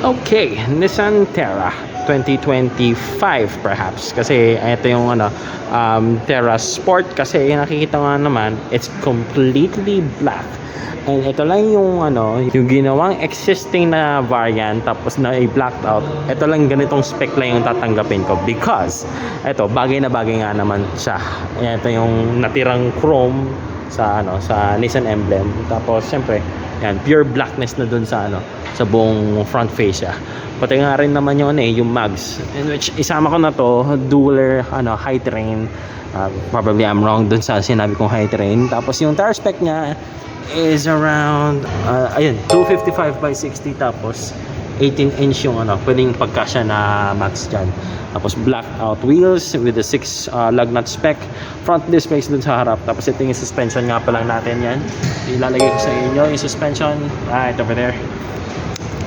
Okay, Nissan Terra 2025 perhaps. Kasi ito yung ano um, Terra Sport. Kasi nakikita nga naman it's completely black. And ito lang yung ano yung ginawang existing na variant tapos na i-blacked out. Ito lang ganitong spec lang yung tatanggapin ko because ito bagay na bagay nga naman siya. Ito yung natirang chrome sa ano sa Nissan emblem. Tapos syempre yan pure blackness na dun sa ano sa buong front face siya pati nga rin naman yung ano eh yung mags. In which isama ko na to dualer ano high terrain Uh, probably I'm wrong dun sa sinabi kong high terrain tapos yung tire spec niya is around uh, ayun 255 by 60 tapos 18 inch yung ano pwedeng pagkasya na max dyan. Tapos black out wheels with the 6 uh, lug nut spec. Front displays dun sa harap. Tapos ito yung suspension nga pa lang natin yan. Ilalagay ko sa inyo yung suspension. Right over there.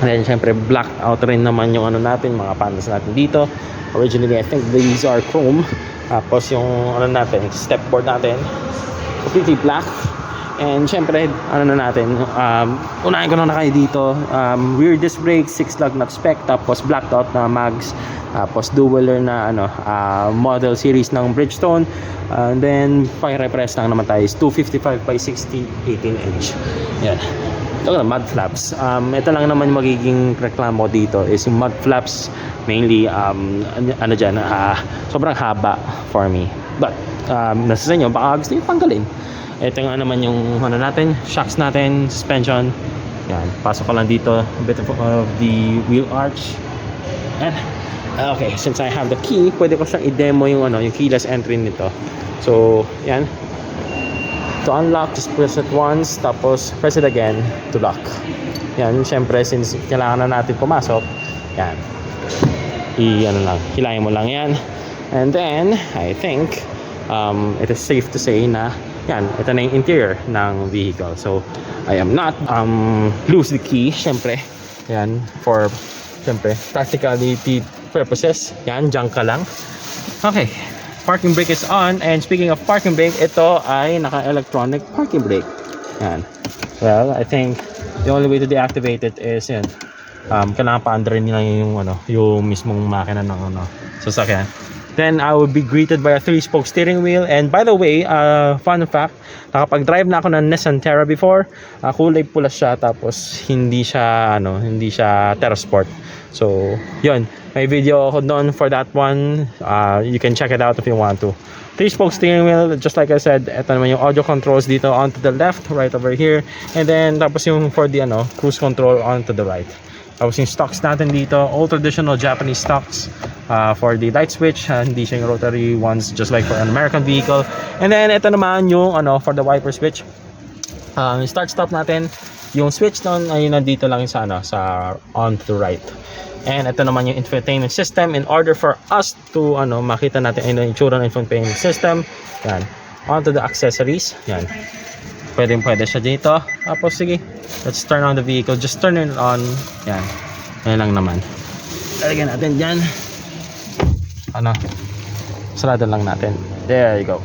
And then syempre black out rin naman yung ano natin mga panels natin dito. Originally I think these are chrome. Tapos yung ano natin step board natin. Completely black And syempre, ano na natin, um, unahin ko na na kayo dito, um, rear disc brake, 6 lug nut spec, tapos blacked out na mags, tapos dualer na ano, uh, model series ng Bridgestone, and then fire press lang naman tayo is 255 by 60, 18 inch. Yan. Ito na, mud flaps. Um, ito lang naman magiging reklamo dito is yung mud flaps mainly um, ano, ano dyan, uh, sobrang haba for me. But, um, nasa sa inyo, baka gusto nyo tanggalin ito nga naman yung ano natin shocks natin suspension. Yan pasok ko lang dito. A bit of, of the wheel arch. And okay since I have the key pwede ko siyang i-demo yung ano yung keyless entry nito. So yan. To unlock just press it once tapos press it again to lock. Yan syempre since kailangan na natin pumasok yan. I ano lang hilahin mo lang yan. And then I think um, it is safe to say na yan, ito na yung interior ng vehicle. So, I am not um, lose the key, syempre. Yan, for, syempre, practicality purposes. Yan, junk ka lang. Okay, parking brake is on. And speaking of parking brake, ito ay naka-electronic parking brake. Yan. Well, I think the only way to deactivate it is yan. Um, kailangan pa under nila yung ano, yung mismong makina ng ano, sasakyan. Then I will be greeted by a three-spoke steering wheel. And by the way, uh, fun fact, nakapag-drive na ako ng Nissan Terra before. Uh, kulay pula siya tapos hindi siya ano, hindi siya Terra Sport. So, 'yun. May video ako doon for that one. Uh, you can check it out if you want to. Three-spoke steering wheel, just like I said, ito naman yung audio controls dito onto the left, right over here. And then tapos yung for the ano, cruise control onto the right. Tapos yung stocks natin dito, all traditional Japanese stocks uh, for the light switch. Uh, hindi siya yung rotary ones just like for an American vehicle. And then ito naman yung ano for the wiper switch. Um, start stop natin, yung switch doon ay nandito lang sa ano sa on to right. And ito naman yung infotainment system in order for us to ano makita natin yung itsura ng infotainment system. Yan. Onto the accessories. Yan. Pwede pwede siya dito. Tapos sige, let's turn on the vehicle. Just turn it on. Yan. Yan lang naman. Lalagyan natin dyan. Ano? Sarado lang natin. There you go.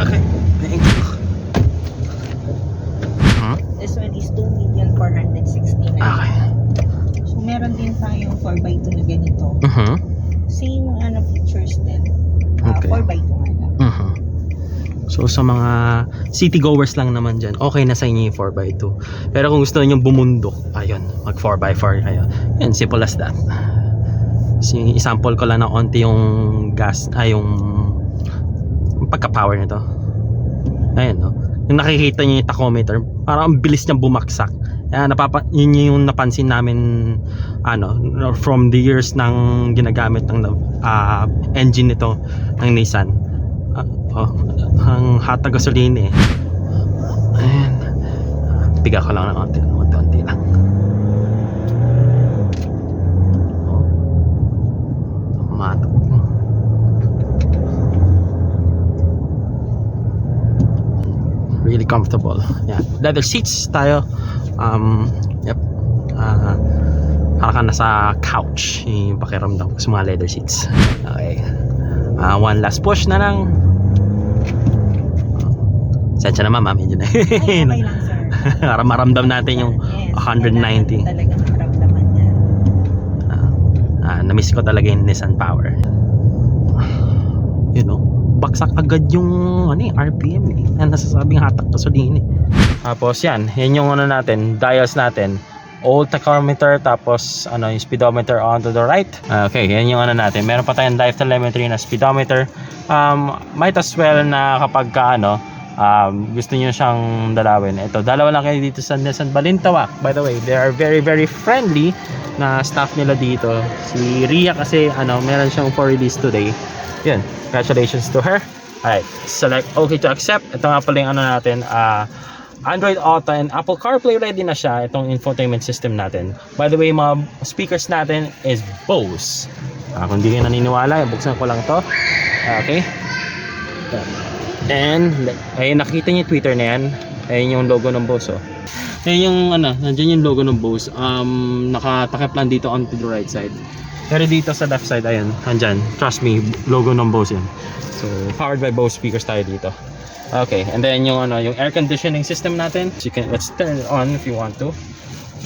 okay. Thank you. Huh? This one is 2,469,000. Okay. So, meron din tayong 4x2 na ganito. Uh-huh. Same ano features din. Uh, Okay. 4x2 nga lang. Uh-huh. So sa mga city goers lang naman dyan, okay na sa inyo yung 4x2. Pero kung gusto niyo bumundok, ayun, mag 4x4 kayo. Yan, simple as that. So, example ko lang na onti yung gas, ay yung pagka-power nito. Ayun, no? Yung nakikita niyo yung tachometer, parang ang bilis niyang bumaksak. Yan, napapa, yun yung napansin namin ano, from the years ng ginagamit ng ah, engine nito ng Nissan. Ah, oh, ang hot na gasolina eh. Ayan. Piga ko lang ng konti, konti lang. Oh. Matok. Really comfortable. Yeah. Leather seats tayo. Um, yep. Uh, ka nasa couch yung pakiramdam ko sa mga leather seats. Okay. Ah, one last push na lang. Sensya naman, ma'am. Medyo na. Ay, okay lang, sir. Para maramdam natin yung Yes. 190. Talagang maramdaman niya. Ah, ah, na-miss ko talaga yung Nissan Power. You know, baksak agad yung ano, eh, RPM eh. Na nasasabing hatak gasolina eh. Tapos yan, yan yung ano natin, dials natin. Old tachometer tapos ano yung speedometer on to the right. Ah, Okay, yan yung ano natin. Meron pa tayong dive telemetry na speedometer. Um, might as well na kapag ka, ano, um, gusto niyo siyang dalawin. Ito, dalawa lang kayo dito sa Nissan Balintawak. By the way, they are very very friendly na staff nila dito. Si Ria kasi ano, meron siyang for release today. Yun, congratulations to her. Alright, select okay to accept. Ito nga pala yung ano natin, ah, Android Auto and Apple CarPlay ready na siya itong infotainment system natin. By the way, mga speakers natin is Bose. Ah, kung di kayo naniniwala, buksan ko lang to. Ah, Okay. And, ayun, nakita niyo Twitter na yan. Ayun yung logo ng Bose, oh. Ayun yung, ano, nandiyan yung logo ng Bose. Um, nakatakip lang dito onto the right side. Pero dito sa left side, ayun, nandyan. Trust me, logo ng Bose yan. So, powered by Bose speakers tayo dito. Okay, and then yung ano, yung air conditioning system natin. So you can let's turn it on if you want to.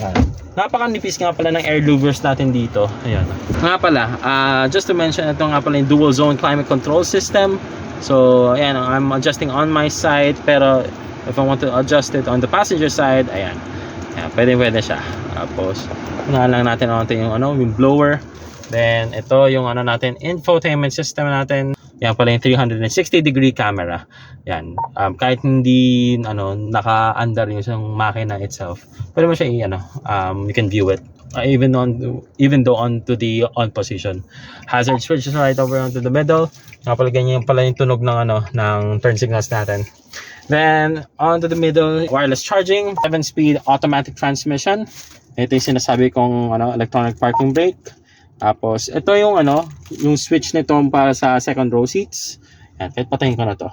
Yan. Napakanipis nga pala ng air louvers natin dito. Ayan. Nga pala, ah, just to mention, ito nga pala yung dual zone climate control system. So, ayan, I'm adjusting on my side, pero if I want to adjust it on the passenger side, ayan. Ayan, pwede pwede siya. Tapos, unahan lang natin natin yung ano, yung blower. Then, ito yung ano natin, infotainment system natin. Yan pala yung 360 degree camera. Yan. Um, kahit hindi ano naka-under yung isang makina itself, pwede mo siya i ano, um, you can view it uh, even on even though onto the on position. Hazard switch is right over onto the middle. Nga pala ganyan pala yung tunog ng ano ng turn signals natin. Then onto the middle, wireless charging, 7 speed automatic transmission. Ito yung sinasabi kong ano electronic parking brake. Tapos, ito yung ano, yung switch nito para sa second row seats. Yan, patayin ko na to.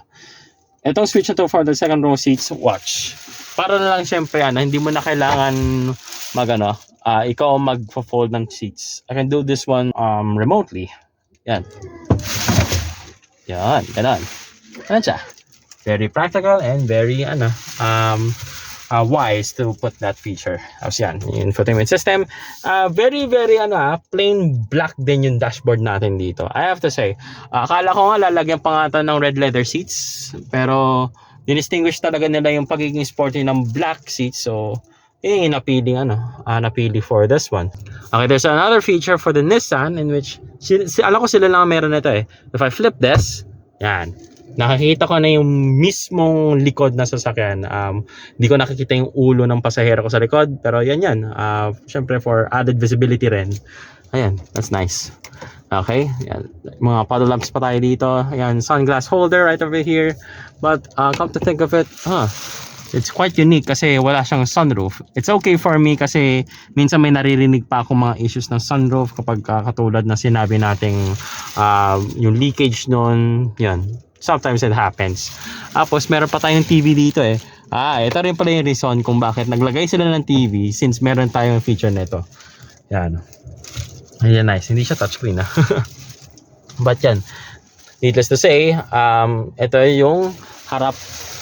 Itong switch na to for the second row seats, watch. Para na lang syempre, ano, hindi mo na kailangan mag, ano, ah, ikaw mag-fold ng seats. I can do this one um, remotely. Yan. Yan, ganun. Ganun siya. Very practical and very, ano, um, uh, wise to put that feature. Tapos yan, yung infotainment system. Uh, very, very, ano ah, plain black din yung dashboard natin dito. I have to say, uh, akala ko nga lalagyan pa nga ng red leather seats. Pero, dinistinguish talaga nila yung pagiging sporty ng black seats. So, yun yung napili, ano, uh, napili for this one. Okay, there's another feature for the Nissan in which, si, si, alam ko sila lang ang meron nito eh. If I flip this, yan, nakikita ko na yung mismong likod na sasakyan. Um, hindi ko nakikita yung ulo ng pasahero ko sa likod, pero yan yan. Uh, Siyempre for added visibility rin. Ayan, that's nice. Okay, yan. mga puddle lamps pa tayo dito. Ayan, sunglass holder right over here. But uh, come to think of it, huh, it's quite unique kasi wala siyang sunroof. It's okay for me kasi minsan may naririnig pa akong mga issues ng sunroof kapag uh, katulad na sinabi nating uh, yung leakage nun, yan. Sometimes it happens. Tapos meron pa tayong TV dito eh. Ah, ito rin pala yung reason kung bakit naglagay sila ng TV since meron tayong feature nito. Yan. Ayan, nice. Hindi siya touchscreen ah. But yan. Needless to say, um, ito yung harap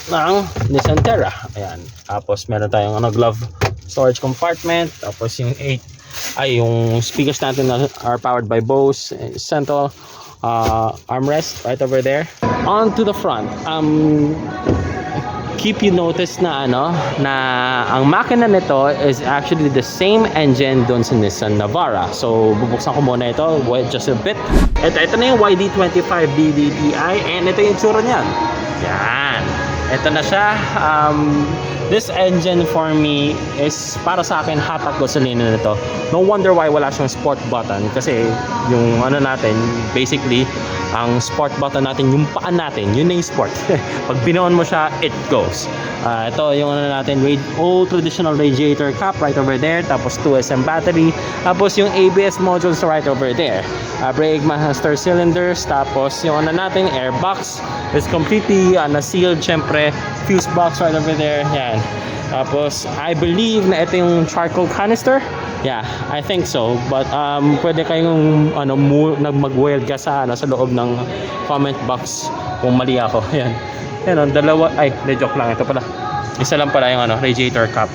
ng Nissan Terra. Ayan. Tapos meron tayong ano, glove storage compartment. Tapos yung 8 ay yung speakers natin na are powered by Bose central uh, armrest right over there. On to the front. Um, keep you notice na ano na ang makina nito is actually the same engine doon sa Nissan Navara. So bubuksan ko muna ito wait just a bit. Ito, ito na yung YD25 DDTI and ito yung tsura niya. Yan. Ito na siya. Um, this engine for me is para sa akin hatak gasolina nito. No wonder why wala siyang sport button. Kasi yung ano natin basically ang sport button natin yung paan natin yun na yung sport. Pag binoon mo siya it goes. Ah, ito yung ano natin old traditional radiator cap right over there tapos 2SM battery tapos yung ABS modules right over there. Ah, brake master cylinders tapos yung ano natin airbox is completely uh, na-sealed syempre fuse box right over there. Yan tapos, I believe na ito yung charcoal canister. Yeah, I think so. But um, pwede kayong ano, mag-weld ka sa, ano, sa loob ng comment box kung mali ako. Yan. Yan, ang dalawa. Ay, de joke lang. Ito pala. Isa lang pala yung ano, radiator cap.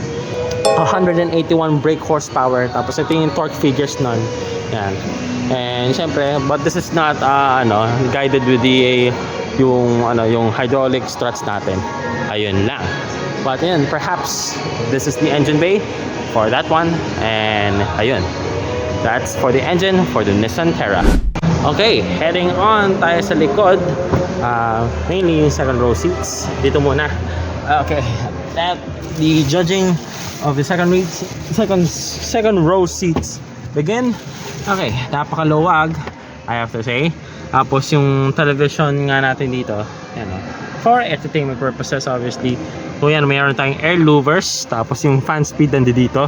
181 brake horsepower. Tapos ito yung torque figures nun. Yan. And syempre, but this is not uh, ano, guided with the yung ano, yung hydraulic struts natin. Ayun lang. But yun, perhaps this is the engine bay for that one. And ayun. That's for the engine for the Nissan Terra. Okay, heading on tayo sa likod. Uh, mainly yung second row seats. Dito muna. Okay, that the judging of the second read, second second row seats begin. Okay, napakaluwag, I have to say. Tapos yung television nga natin dito, yan o. For entertainment purposes, obviously. So yan, mayroon tayong air louvers. Tapos yung fan speed nandito dito.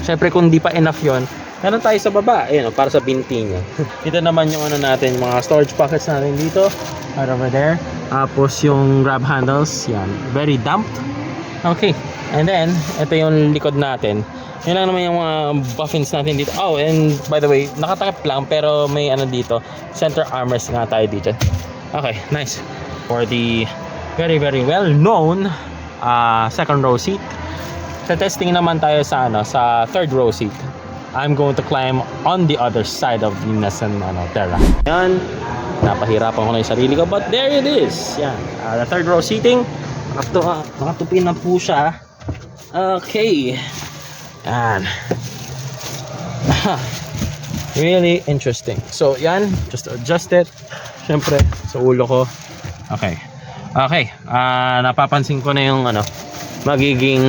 Siyempre kung di pa enough yon meron tayo sa baba. Ayan, o, para sa binti niya. Dito naman yung ano natin, mga storage pockets natin dito. Right over there. Tapos yung grab handles, yan. Very damped. Okay. And then, ito yung likod natin. Yan lang naman yung mga buffins natin dito. Oh, and by the way, nakatakip lang pero may ano dito. Center armrest nga tayo dito. Okay, nice. For the very very well known uh, second row seat. Testing naman tayo sa ano sa third row seat. I'm going to climb on the other side of the Nissan ano, Terra. Yan. Napahirapan ko na yung sarili ko. But there it is. Yan. Uh, the third row seating. Nakatu uh, nakatupi na po siya. Okay. Yan. really interesting. So, yan. Just adjust it. Siyempre, sa ulo ko. Okay. Okay. Ah, napapansin ko na yung ano, magiging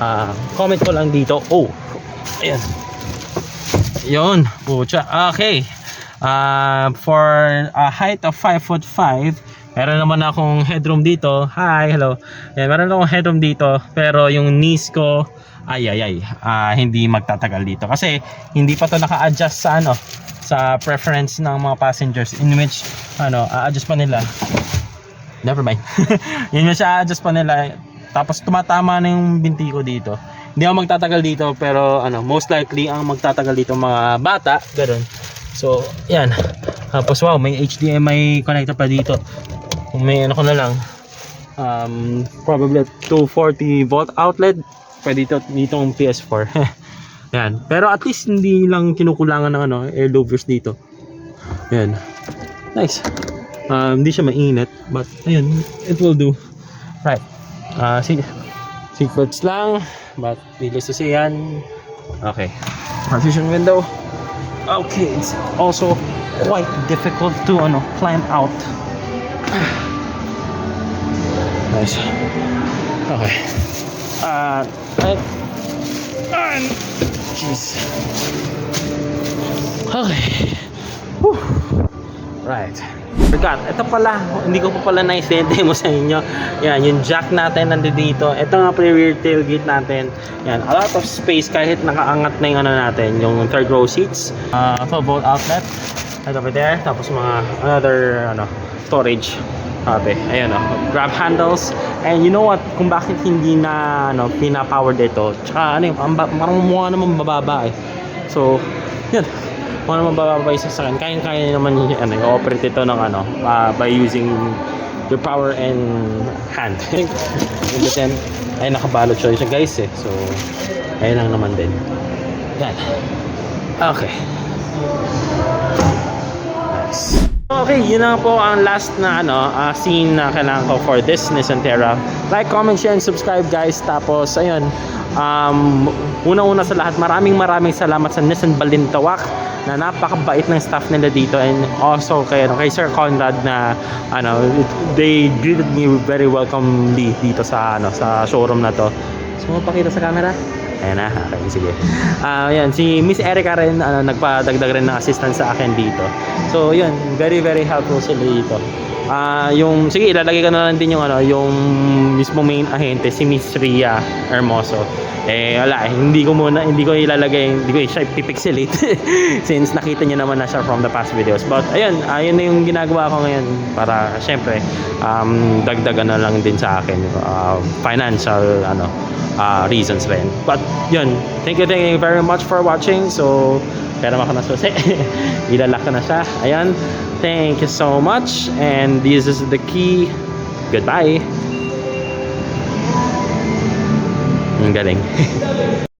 ah, comment ko lang dito. Oh. Ayan. Yun. Pucha. Okay. Ah, for a height of 5 foot 5, meron naman akong headroom dito. Hi, hello. Yan, meron akong headroom dito, pero yung knees ko ay ay ay ah, hindi magtatagal dito kasi hindi pa to naka-adjust sa ano sa preference ng mga passengers in which ano a-adjust pa nila never mind. Yun yung siya adjust pa nila. Tapos tumatama na yung binti ko dito. Hindi ako magtatagal dito pero ano most likely ang magtatagal dito mga bata ganun. So yan. Tapos wow may HDMI connector pa dito. Kung may ano ko na lang um, probably 240 volt outlet pwede dito dito ang PS4 yan. Pero at least hindi lang kinukulangan ng ano air louvers dito. Yan. Nice um, hindi siya mainit but ayun it will do. Right. Uh, see seatbelts lang but needless to say yan. Okay. Partition window. Okay it's also quite difficult to ano climb out. Nice. Okay. Uh and jeez. Okay. Whew. right Forgot. Ito pala, hindi ko pa pala na-demo sa inyo. Yan, yung jack natin nandito dito. Ito nga pala rear tailgate natin. Yan, a lot of space kahit nakaangat na yung ano natin, yung third row seats. Uh, 12 volt outlet. Right over there. Tapos mga another ano, storage. Sabi, ayan o, grab handles. And you know what, kung bakit hindi na ano, pina-powered ito. Tsaka ano yung, parang mukha naman mababa eh. So, yun kung ano mababa yung sasakyan, kayang-kaya naman yung, ano, i-operate ito ng ano, uh, by using your power and hand. And then, ay nakabalot siya siya guys eh. So, ayun lang naman din. Yan. Okay. Okay, yun na po ang last na ano, uh, scene na kailangan ko for this Nissan Terra. Like, comment, share, and subscribe guys. Tapos, ayun, um, una-una sa lahat, maraming maraming salamat sa Nissan Balintawak na napakabait ng staff nila dito and also kay, ano, kay Sir Conrad na ano, they greeted me very welcomely dito sa ano sa showroom na to. So, pakita sa camera. Ayan na, okay, sige. Ah, yan, si Miss Erica rin, ano, nagpadagdag rin ng assistance sa akin dito. So, yun, very, very helpful sila dito. Ah, yung, sige, ilalagay ko na lang din yung, ano, yung mismo main ahente, si Miss Ria Hermoso. Eh, wala, eh, hindi ko muna, hindi ko ilalagay, hindi ko siya pipixelate. Since nakita niyo naman na siya from the past videos. But, ayun, ayun na yung ginagawa ko ngayon para, syempre, um, dagdagan na lang din sa akin. Uh, financial, ano, uh, reasons rin. But yun, thank you, thank you very much for watching. So, pera ako na susi. Ilalak na siya. Ayan. Thank you so much. And this is the key. Goodbye. Ang galing.